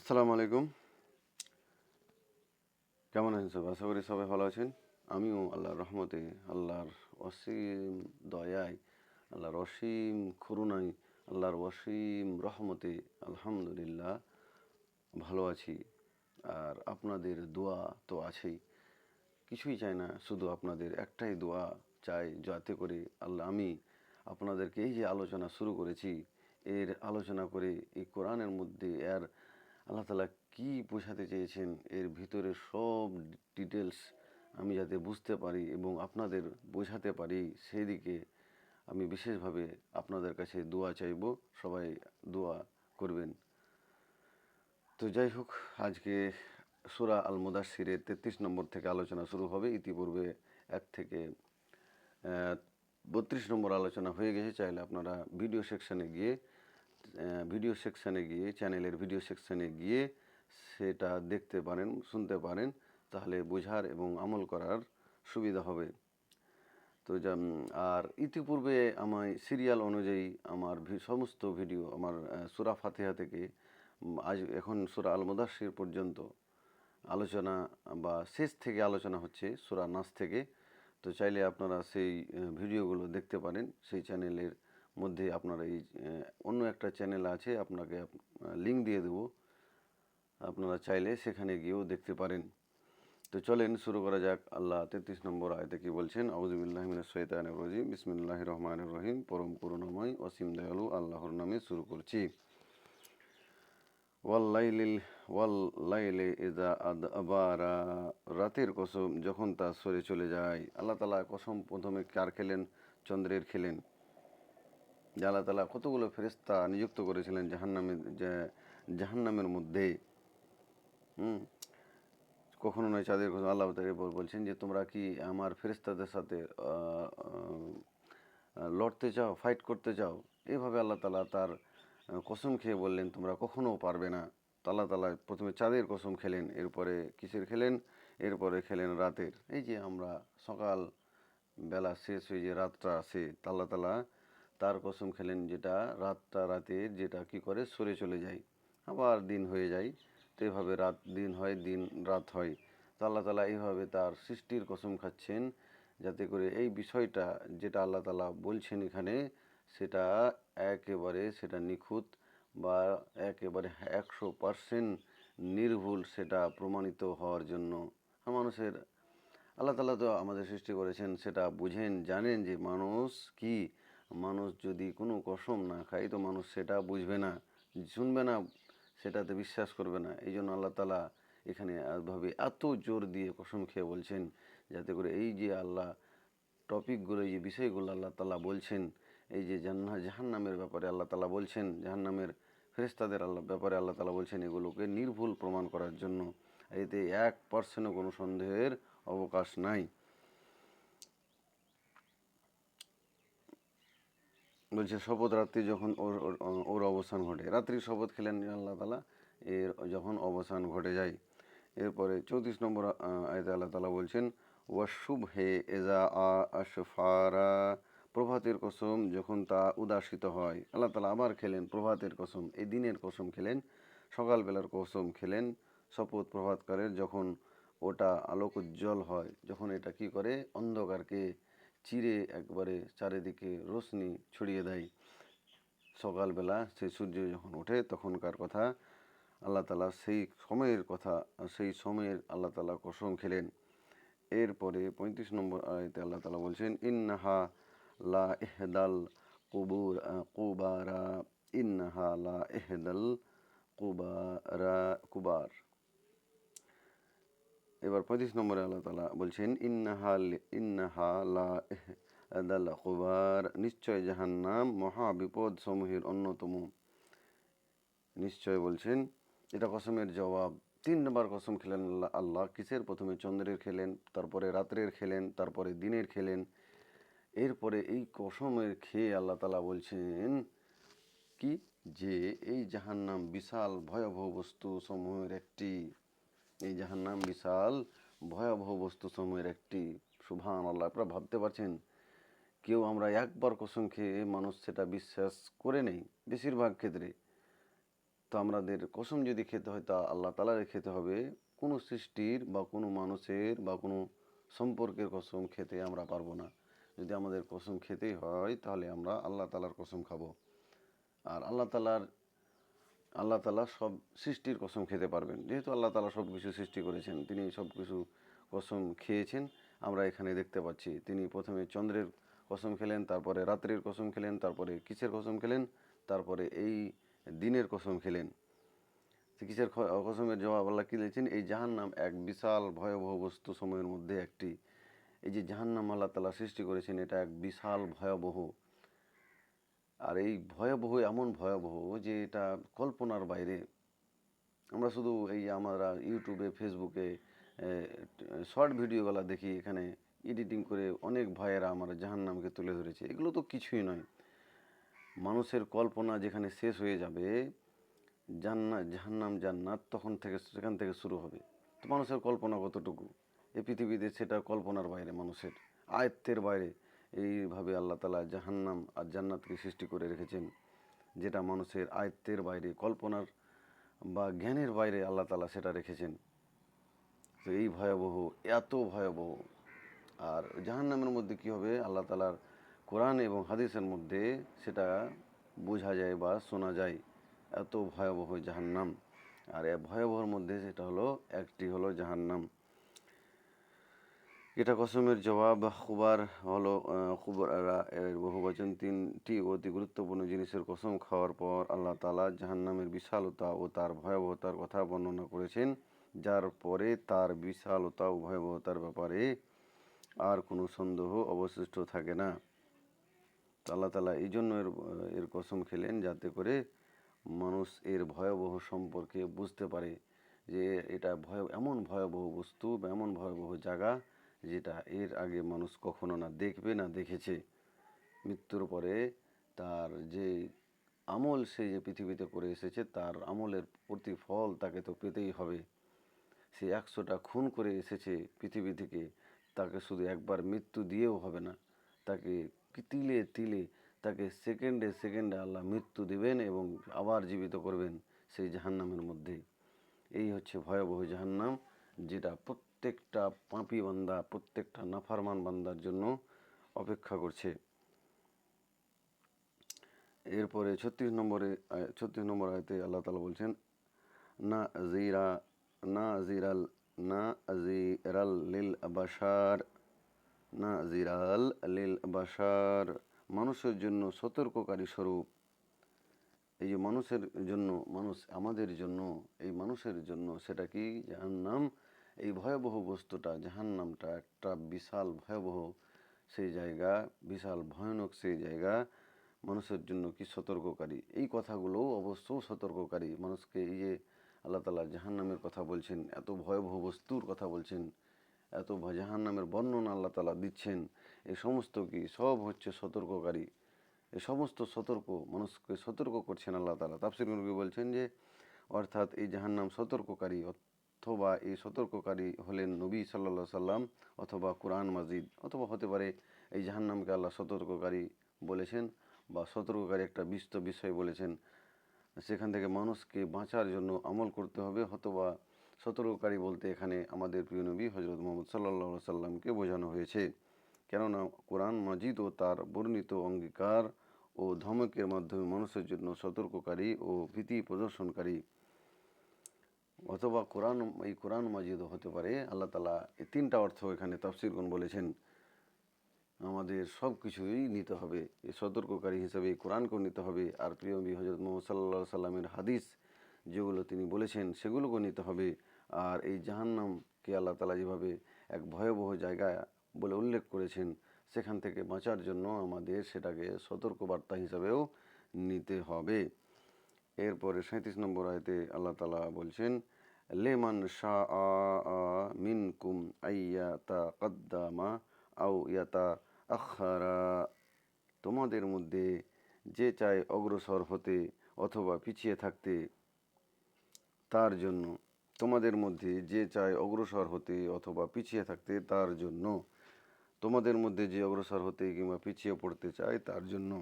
আসসালামু আলাইকুম। কেমন আছেন সবাই আশা করি সবাই ভালো আছেন। আমিও আল্লাহর রহমতে, আল্লাহর অসীম দয়ায়, আল্লাহর অসীম করুণায়, আল্লাহর অসীম রহমতে আলহামদুলিল্লাহ ভালো আছি। আর আপনাদের দোয়া তো আছেই। কিছুই চাই না, শুধু আপনাদের একটাই দোয়া চাই, যাতে করে আল্লাহ আমি আপনাদেরকে এই যে আলোচনা শুরু করেছি, এর আলোচনা করে এই কোরআনের মধ্যে, এর আল্লাহ তালা কী বোঝাতে চেয়েছেন এর ভিতরে সব ডিটেলস আমি যাতে বুঝতে পারি এবং আপনাদের বোঝাতে পারি, সেই দিকে আমি বিশেষভাবে আপনাদের কাছে দোয়া চাইব, সবাই দোয়া করবেন। তো যাই হোক, আজকে সুরা আল মুদাসিরের তেত্রিশ নম্বর থেকে আলোচনা শুরু হবে। ইতিপূর্বে এক থেকে বত্রিশ নম্বর আলোচনা হয়ে গেছে। চাইলে আপনারা ভিডিও সেকশানে গিয়ে ভিডিও সেকশানে গিয়ে চ্যানেলের ভিডিও সেকশানে গিয়ে সেটা দেখতে পারেন, শুনতে পারেন, তাহলে বোঝার এবং আমল করার সুবিধা হবে। তো আর ইতিপূর্বে আমায় সিরিয়াল অনুযায়ী আমার সমস্ত ভিডিও আমার সুরা ফাতিহা থেকে আজ এখন সুরা আল মুদাসির পর্যন্ত আলোচনা বা শেষ থেকে আলোচনা হচ্ছে, সুরা নাস থেকে। তো চাইলে আপনারা সেই ভিডিওগুলো দেখতে পারেন, সেই চ্যানেলের মধ্যে আপনারা এই অন্য একটা চ্যানেল আছে, আপনাকে লিঙ্ক দিয়ে দেবো। আপনারা চাইলে সেখানে গিয়েও দেখতে পারেন। তো চলেন শুরু করা যাক। আল্লাহ তেত্রিশ নম্বর আয়তে কি বলছেন? আউজুবিল্লাহ মিনাশ শৈতানির রাজিম। বিসমিল্লাহির রহমানির রহিম। পরম করুণাময়, অসীম দয়ালু আল্লাহর নামে শুরু করছি। ওয়াল্লাইলিল ওয়াল্লাইলে ইজা আদ, আবারা। রাতের কসম, যখন তা সরে চলে যায়, আল্লাহ তালা কসম প্রথমে কার খেলেন? চন্দ্রের খেলেন। যে আল্লাহ তালা কতগুলো ফেরেস্তা নিযুক্ত করেছিলেন জাহান্নামের জাহান্নামের মধ্যে? হুম? কখনো নয় চাঁদের আল্লাহ তাকে বলছেন যে, তোমরা কি আমার ফেরেস্তাদের সাথে লড়তে চাও ফাইট করতে চাও? এইভাবে আল্লাহ তালা তার কসম খেয়ে বললেন, তোমরা কখনো পারবে না। আল্লাহ তালা প্রথমে চাঁদের কসম খেলেন, এরপরে কিসের খেলেন? এরপরে খেলেন রাতের। এই যে আমরা সকাল বেলা শেষ হয়ে যে রাতটা আসে আল্লাহ তালা তার কসম খেলেন যেটা, রাতটা রাতের যেটা কি করে সরে চলে যায়, আবার দিন হয়ে যায়। তো এভাবে রাত দিন হয়, দিন রাত হয়। তো আল্লাহ তালা এইভাবে তার সৃষ্টির কসম খাচ্ছেন যাতে করে এই বিষয়টা যেটা আল্লাহ তালা বলছেন এখানে, সেটা একেবারে সেটা নিখুঁত বা একেবারে একশো পার্সেন্ট নির্ভুল সেটা প্রমাণিত হওয়ার জন্য। মানুষের, আল্লাহ তালা তো আমাদের সৃষ্টি করেছেন, সেটা বুঝেন, জানেন যে মানুষ কি মানুষ যদি কোনো কসম না খায়, তো মানুষ সেটা বুঝবে না, শুনবে না, সেটাতে বিশ্বাস করবে না। এই জন্য আল্লাহ তালা এখানে ভাবে এত জোর দিয়ে কসম খেয়ে বলছেন, যাতে করে এই যে আল্লাহ টপিকগুলো যে বিষয়গুলো আল্লাহ তালা বলছেন, এই যে জান্না, জাহান্নামের ব্যাপারে আল্লাহ তালা বলছেন, জাহান্নামের ফেরেস্তাদের আল্লাহ, ব্যাপারে আল্লাহ তালা বলছেন, এগুলোকে নির্ভুল প্রমাণ করার জন্য এতে এক পার্সেন্টও কোনো সন্দেহের অবকাশ নাই। বলছে, শপথ রাত্রি যখন ওর, ওর- অবসান ঘটে। রাত্রি শপথ খেলেন আল্লাহ তালা, এর যখন অবসান ঘটে যায়। এরপরে চৌত্রিশ নম্বর আয়তে আল্লাহ তালা বলছেন ওয়াশুভ হে এজা আশফারা। প্রভাতের কসম যখন তা উদাসিত হয়, আল্লাহ তালা আবার খেলেন প্রভাতের কসম, এই দিনের কসম খেলেন, সকালবেলার কসম খেলেন, শপথ প্রভাতকারের যখন ওটা আলোক উজ্জ্বল হয়, যখন এটা কি করে? অন্ধকারকে চিরে একবারে চারিদিকে রোশনি ছড়িয়ে দেয়। সকালবেলা সেই সূর্য যখন ওঠে, তখনকার কথা আল্লাহ তালা সেই সময়ের কথা, সেই সময়ের আল্লাহ তালা কসম খেলেন। এরপরে পঁয়ত্রিশ নম্বর আয়তে আল্লাহ তালা বলছেন, ইন্নাহা লা এহদাল কুবুর, কুবারা, ইন্নাহা লা এহদাল কুবারা, কুবার। এবার পঁয়ত্রিশ নম্বরে আল্লাহ তালা বলছেন ইন্নাহা লি- ইন্নাহা লা এহদাল কুবার। নিশ্চয় জাহান্নাম মহাবিপদ সমূহের অন্যতম। নিশ্চয় বলছেন, এটা কসমের জবাব। তিনবার কসম খেলেন আল্লাহ আল্লাহ। কিসের প্রথমে চন্দ্রের খেলেন, তারপরে রাত্রের খেলেন, তারপরে দিনের খেলেন। এরপরে এই কসমের খেয়ে আল্লাহ তালা বলছেন, কি? যে এই জাহান্নাম বিশাল ভয়াবহ বস্তু সমূহের একটি এই জাহান্নাম বিশাল ভয়াবহ বস্তু সমূহের একটি সুভান আল্লাহ আপনারা ভাবতে পারছেন? কেউ আমরা একবার কসম খেয়ে মানুষ সেটা বিশ্বাস করে নেই, বেশিরভাগ ক্ষেত্রে। তো আমাদের কসম যদি খেতে হয়, তা আল্লাহ তালারে খেতে হবে। কোনো সৃষ্টির বা কোনো মানুষের বা কোনো সম্পর্কের কসম খেতে আমরা পারব না। যদি আমাদের কসম খেতেই হয়, তাহলে আমরা আল্লাহ তালার কসম খাব। আর আল্লাহ তালার আল্লাহ তালা সব সৃষ্টির কসম খেতে পারবেন। যেহেতু আল্লাহ তালা সব কিছু সৃষ্টি করেছেন, তিনি সব কিছু কসম খেয়েছেন, আমরা এখানে দেখতে পাচ্ছি, তিনি প্রথমে চন্দ্রের কসম খেলেন, তারপরে রাত্রির কসম খেলেন, তারপরে কিসের কসম খেলেন, তারপরে এই দিনের কসম খেলেন। কিসের কসমের জবাব আল্লাহ কি দিয়েছেন? এই জাহান্নাম এক বিশাল ভয়াবহ বস্তু সময়ের মধ্যে একটি। এই যে জাহান্নাম আল্লাহ তালা সৃষ্টি করেছেন, এটা এক বিশাল ভয়াবহ আর এই ভয়াবহ, এমন ভয়াবহ যে এটা কল্পনার বাইরে। আমরা শুধু এই আমরা ইউটিউবে ফেসবুকে শর্ট ভিডিওগুলো দেখি, এখানে এডিটিং করে অনেক ভাইয়েরা আমার জাহান্নামকে তুলে ধরেছে। এগুলো তো কিছুই নয়। মানুষের কল্পনা যেখানে শেষ হয়ে যাবে জান্নাত জাহান্নাম, জান্নাত তখন থেকে, সেখান থেকে শুরু হবে। তো মানুষের কল্পনা কতটুকু? এই পৃথিবীতে সেটা কল্পনার বাইরে, মানুষের আয়ত্তের বাইরে। এইভাবে আল্লাহ তালা জাহান্নাম আর জান্নাতকে সৃষ্টি করে রেখেছেন, যেটা মানুষের আয়ত্তের বাইরে, কল্পনার বা জ্ঞানের বাইরে আল্লাহ তালা সেটা রেখেছেন। তো এই ভয়াবহ, এত ভয়াবহ। আর জাহান্নামের মধ্যে কি হবে? আল্লাহ তালার কোরআন এবং হাদিসের মধ্যে সেটা বোঝা যায় বা শোনা যায়, এত ভয়াবহ জাহান্নাম। আর এ ভয়াবহর মধ্যে সেটা হলো, একটি হলো জাহান্নাম। এটা কসমের জবাব, খুবার হলো খুবরা এর বহুবচন তিনটি অতি গুরুত্বপূর্ণ জিনিসের কসম খাওয়ার পর আল্লাহ তালা জাহান্নামের বিশালতা ও তার ভয়াবহতার কথা বর্ণনা করেছেন, যার পরে তার বিশালতা ও ভয়াবহতার ব্যাপারে আর কোনো সন্দেহ অবশিষ্ট থাকে না। আল্লাহ তালা এই জন্য এর এর কসম খেলেন যাতে করে মানুষ এর ভয়াবহ সম্পর্কে বুঝতে পারে যে এটা ভয়, এমন ভয়াবহ বস্তু বা এমন ভয়াবহ জায়গা যেটা এর আগে মানুষ কখনো না দেখবে, না দেখেছে। মৃত্যুর পরে তার যে আমল সে যে পৃথিবীতে করে এসেছে, তার আমলের প্রতিফল তাকে তো পেতেই হবে। সে একশোটা খুন করে এসেছে পৃথিবী থেকে, তাকে শুধু একবার মৃত্যু দিয়েও হবে না। তাকে তিলে তিলে, তাকে সেকেন্ডে সেকেন্ডে আল্লাহ মৃত্যু দেবেন এবং আবার জীবিত করবেন সেই জাহান্নামের মধ্যে এই হচ্ছে ভয়াবহ জাহান্নাম, যেটা প্রত্যেকটা পাপি বান্দা, প্রত্যেকটা নাফারমান বান্দার জন্য অপেক্ষা করছে। এরপরে ছত্রিশ নম্বরে ছত্রিশ নম্বর আয়তে আল্লাহ তালা বলছেন, না জিরা, না জিরাল না জিরাল লিল বাসার না জিরাল লিল বাসার মানুষের জন্য সতর্ককারী স্বরূপ। এই যে মানুষের জন্য, মানুষ আমাদের জন্য, এই মানুষের জন্য সেটা কি জাহান্নাম? এই ভয়াবহ বস্তুটা, জাহান্নামটা একটা বিশাল ভয়াবহ সেই জায়গা, বিশাল ভয়ানক সেই জায়গা, মানুষের জন্য কি সতর্ককারী? এই কথাগুলোও অবশ্য সতর্ককারী। মানুষকে এই যে আল্লাহ তালা জাহান্নামের কথা বলছেন, এত ভয়াবহ বস্তুর কথা বলছেন, এত জাহান্নামের বর্ণনা আল্লাহ তালা দিচ্ছেন, এই সমস্ত কি সব হচ্ছে সতর্ককারী? এ সমস্ত সতর্ক, মানুষকে সতর্ক করছেন আল্লাহ তালা তাফসির নবী বলছেন যে, অর্থাৎ এই জাহান্নাম সতর্ককারী অথবা এই সতর্ককারী হলেন নবী সাল্লা সাল্লাম অথবা কোরআন মাজিদ, অথবা হতে পারে এই জাহান্নামকে আল্লাহ সতর্ককারী বলেছেন বা সতর্ককারী একটা বিস্ত বিষয় বলেছেন। সেখান থেকে মানুষকে বাঁচার জন্য আমল করতে হবে, অথবা সতর্ককারী বলতে এখানে আমাদের প্রিয় নবী হজরত মোহাম্মদ সাল্লা সাল্লামকে বোঝানো হয়েছে। কেননা কোরআন মাজিদ ও তার বর্ণিত অঙ্গীকার ও ধমকের মাধ্যমে মানুষের জন্য সতর্ককারী ও ভীতি প্রদর্শনকারী। অথবা কোরআন, এই কোরআন মাজিদও হতে পারে, আল্লাহ তালা এই তিনটা অর্থ এখানে তাফসিরগণ বলেছেন। আমাদের সব কিছুই নিতে হবে, এই সতর্ককারী হিসেবে কোরআনকেও নিতে হবে। আর প্রিয় নবী হজরত মোহাম্মদ সাল্লাহ সাল্লামের হাদিস যেগুলো তিনি বলেছেন, সেগুলোকেও নিতে হবে। আর এই জাহান্নামকে আল্লাহ তালা যেভাবে এক ভয়াবহ জায়গা বলে উল্লেখ করেছেন, সেখান থেকে বাঁচার জন্য আমাদের সেটাকে সতর্কবার্তা হিসাবেও নিতে হবে। এরপরে সাঁত্রিশ নম্বর আয়তে আল্লাহ তালা বলছেন, লেমান শাহ মিন কুম আইয়া তা কদ্দামা আউ ইয়াতা আখারা তোমাদের মধ্যে যে চায় অগ্রসর হতে অথবা পিছিয়ে থাকতে, তার জন্য। তোমাদের মধ্যে যে চায় অগ্রসর হতে অথবা পিছিয়ে থাকতে, তার জন্য। তোমাদের মধ্যে যে অগ্রসর হতে কিংবা পিছিয়ে পড়তে চায়, তার জন্য।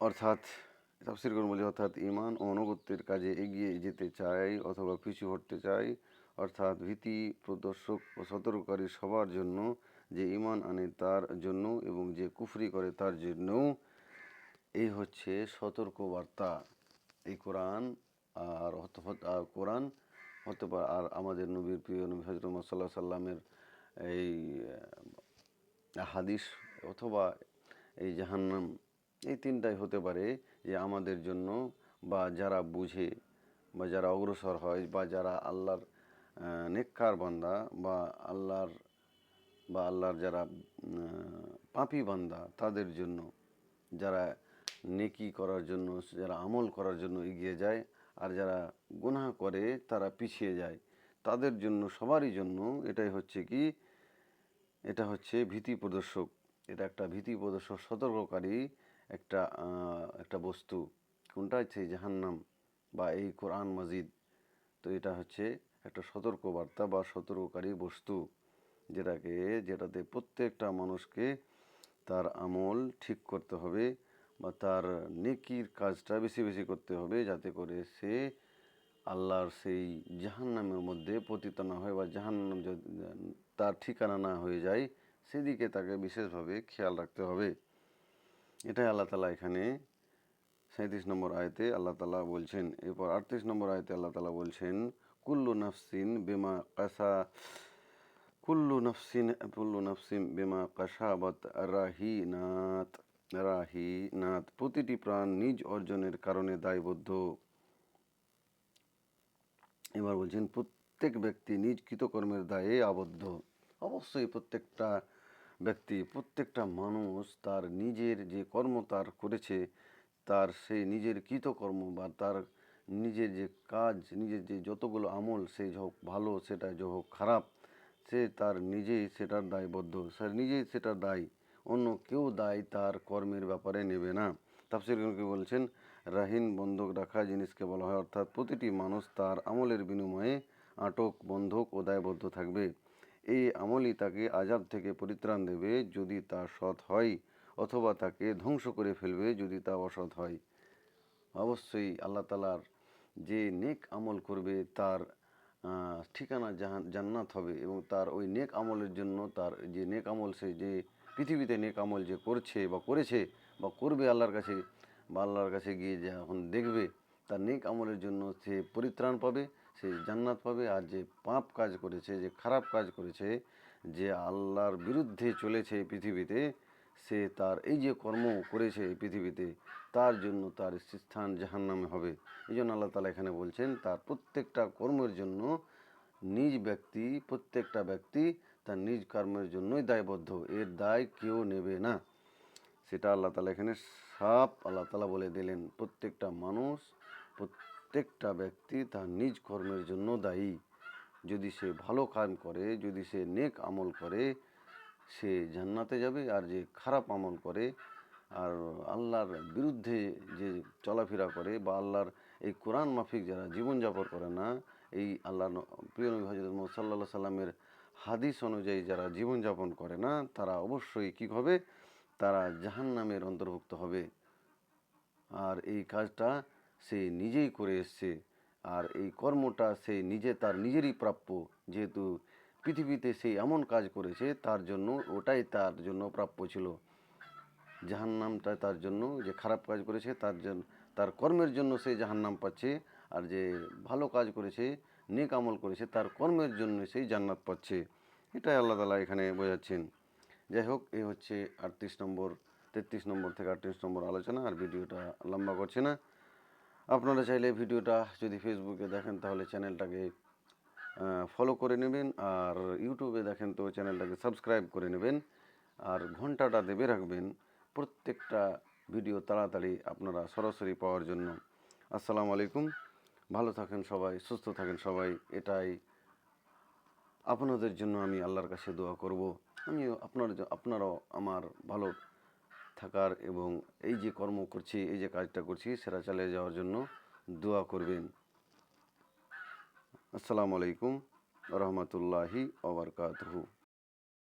অর্থাৎ তাফসির করুন বলি, অর্থাৎ ইমান ও অনুগত্যের কাজে এগিয়ে যেতে চাই অথবা পিছু হটতে চাই। অর্থাৎ ভীতি প্রদর্শক ও সতর্ককারী সবার জন্য যে ইমান আনে তার জন্য এবং যে কুফরি করে তার জন্যও এই হচ্ছে সতর্ক বার্তা এই কোরআন আর আর কোরআন হতে পারে, আর আমাদের নবীর প্রিয় নবী হজরত সাল্লাহ সাল্লামের এই হাদিস অথবা এই জাহান্নাম, এই তিনটাই হতে পারে। যে আমাদের জন্য, বা যারা বুঝে, বা যারা অগ্রসর হয়, বা যারা আল্লাহর নেককার বান্দা, বা আল্লাহর বা আল্লাহর যারা পাপী বান্দা, তাদের জন্য, যারা নেকি করার জন্য, যারা আমল করার জন্য এগিয়ে যায়, আর যারা গুনাহ করে, তারা পিছিয়ে যায়, তাদের জন্য, সবারই জন্য এটাই হচ্ছে কি, এটা হচ্ছে ভীতি প্রদর্শক। এটা একটা ভীতি প্রদর্শক, সতর্ককারী একটা একটা বস্তু। কোনটা হচ্ছে জাহান্নাম বা এই কোরআন মাজিদ? তো এটা হচ্ছে একটা সতর্কবার্তা বা সতর্ককারী বস্তু যেটাকে, যেটাতে প্রত্যেকটা মানুষকে তার আমল ঠিক করতে হবে বা তার নেকির কাজটা বেশি বেশি করতে হবে যাতে করে সে আল্লাহর সেই জাহান্নামের মধ্যে পতিত না হয় বা জাহান্নাম তার ঠিকানা না হয়ে যায়। সেদিকে তাকে বিশেষভাবে খেয়াল রাখতে হবে। এটাই আল্লাহ তালা এখানে সাঁত্রিশ নম্বর আয়তে আল্লাহ তালা বলছেন, এরপর আটত্রিশ নম্বর আয়তে আল্লাহ তালা বলছেন, কুল্লু নাফসিন বেমা কাসা, কুল্লু নাফসিন কুল্লু নাফসিন বেমা কাসাবাত রাহিনাত রাহিনাত। প্রতিটি প্রাণ নিজ অর্জনের কারণে দায়বদ্ধ। এবার বলছেন, প্রত্যেক ব্যক্তি নিজ কৃতকর্মের দায়ে আবদ্ধ। অবশ্যই প্রত্যেকটা ব্যক্তি, প্রত্যেকটা মানুষ তার নিজের যে কর্ম তার করেছে, তার সেই নিজের কৃতকর্ম বা তার নিজের যে কাজ, নিজের যে যতগুলো আমল, সে হোক ভালো, সেটা যে হোক খারাপ, সে তার নিজেই সেটার দায়বদ্ধ। সে নিজেই সেটার দায়, অন্য কেউ দায় তার কর্মের ব্যাপারে নেবে না। তাফসির কি বলছেন? রাহিন বন্ধক রাখা জিনিসকে বলা হয়, অর্থাৎ প্রতিটি মানুষ তার আমলের বিনিময়ে আটক, বন্ধক ও দায়বদ্ধ থাকবে। এই আমলই তাকে আজাব থেকে পরিত্রাণ দেবে যদি তা সৎ হয় অথবা তাকে ধ্বংস করে ফেলবে যদি তা অসৎ হয়। অবশ্যই আল্লাহ তালার যে নেক আমল করবে তার ঠিকানা জান্নাত হবে এবং তার ওই নেক আমলের জন্য তার যে নেক আমল সে যে পৃথিবীতে নেক আমল যে করছে বা করেছে বা করবে আল্লাহর কাছে বা আল্লাহর কাছে গিয়ে যখন দেখবে, তার নেক আমলের জন্য সে পরিত্রাণ পাবে। সে জান্নাত পাবে আর যে পাপ কাজ করেছে, যে খারাপ কাজ করেছে, যে আল্লাহর বিরুদ্ধে চলেছে পৃথিবীতে, সে তার এই যে কর্ম করেছে এই পৃথিবীতে, তার জন্য তার স্থান জাহান্নামে হবে। এই জন্য আল্লাহ তালা এখানে বলছেন, তার প্রত্যেকটা কর্মের জন্য নিজ ব্যক্তি, প্রত্যেকটা ব্যক্তি তার নিজ কর্মের জন্যই দায়বদ্ধ। এর দায় কেউ নেবে না। সেটা আল্লাহ তালা এখানে সাপ আল্লাহ তালা বলে দিলেন। প্রত্যেকটা মানুষ প্রত্যেকটা ব্যক্তি তার নিজ কর্মের জন্য দায়ী। যদি সে ভালো কাম করে, যদি সে নেক আমল করে, সে জান্নাতে যাবে। আর যে খারাপ আমল করে, আর আল্লাহর বিরুদ্ধে যে চলাফেরা করে বা আল্লাহর এই কোরআন মাফিক যারা জীবনযাপন করে না, এই আল্লাহ প্রিয় নবী হজরত মোহাম্মদ সাল্লাহ সাল্লামের হাদিস অনুযায়ী যারা জীবনযাপন করে না, তারা অবশ্যই কী হবে? তারা জাহান্নামের অন্তর্ভুক্ত হবে। আর এই কাজটা সে নিজেই করে এসছে। আর এই কর্মটা সে নিজে, তার নিজেরই প্রাপ্য। যেহেতু পৃথিবীতে সে এমন কাজ করেছে, তার জন্য ওটাই তার জন্য প্রাপ্য ছিল। জাহান্নামটা তার জন্য যে খারাপ কাজ করেছে, তার জন্য তার কর্মের জন্য সে জাহান্নাম পাচ্ছে। আর যে ভালো কাজ করেছে, নেক আমল করেছে, তার কর্মের জন্য সেই জান্নাত পাচ্ছে। এটাই আল্লাহ তালা এখানে বোঝাচ্ছেন। যাই হোক এই হচ্ছে আটত্রিশ নম্বর, তেত্রিশ নম্বর থেকে আটত্রিশ নম্বর আলোচনা। আর ভিডিওটা লম্বা করছে না। আপনারা চাইলে ভিডিওটা যদি ফেসবুকে দেখেন, তাহলে চ্যানেলটাকে ফলো করে নেবেন। আর ইউটিউবে দেখেন, তো চ্যানেলটাকে সাবস্ক্রাইব করে নেবেন। আর ঘন্টাটা দেবে রাখবেন। প্রত্যেকটা ভিডিও তাড়াতাড়ি আপনারা সরাসরি পাওয়ার জন্য। আসসালামু আলাইকুম। ভালো থাকেন সবাই, সুস্থ থাকেন সবাই। এটাই আপনাদের জন্য আমি আল্লাহর কাছে দোয়া করব। আমি আপনার আপনারাও আমার ভালো থাকার এবং এই যে কর্ম করছি, এই যে কাজটা করছি, সেটা চালিয়ে যাওয়ার জন্য দোয়া করবেন। আসসালামু আলাইকুম রহমতুল্লাহি ওবরকাতহু